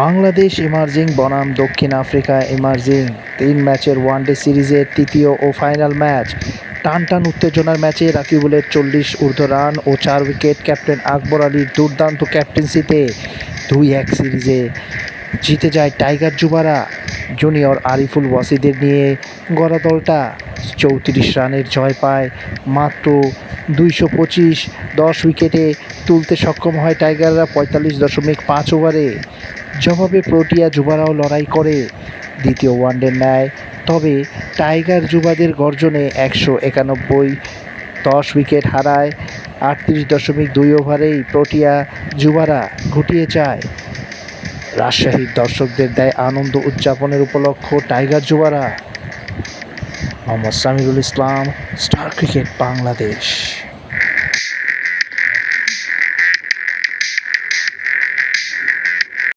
Bangladesh emerging বনাম দক্ষিণ Africa emerging তিন ম্যাচের ওয়ানডে সিরিজের তৃতীয় ও ফাইনাল ম্যাচ। টান টান উত্তেজনার ম্যাচে রাকিবুলের চল্লিশ ঊর্ধ্ব রান ও চার উইকেট ক্যাপ্টেন আকবর আলীর দুর্দান্ত ক্যাপ্টেন্সিতে দুই এক সিরিজে জিতে যায় টাইগার যুবারা। জুনিয়র আরিফুল ওয়াসিদের নিয়ে গড়া দলটা চৌত্রিশ রানের জয় পায়। মাত্র দুইশো পঁচিশ দশ উইকেটে তুলতে সক্ষম হয় টাইগাররা পঁয়তাল্লিশ দশমিক পাঁচ ওভারে। জবাবে প্রোটিয়া যুবারাও লড়াই করে। দ্বিতীয় ওয়ানডের ন্যায়, তবে টাইগার যুবাদের গর্জনে একশো একানব্বই দশ উইকেট হারায়, আটত্রিশ দশমিক দুই ওভারেই প্রোটিয়া যুবারা গুটিয়ে যায় রাজশাহীর দর্শকদের দেয় আনন্দ উদযাপনের উপলক্ষ tiger যুবারা। Mohammad Samirul Islam, star cricket Bangladesh.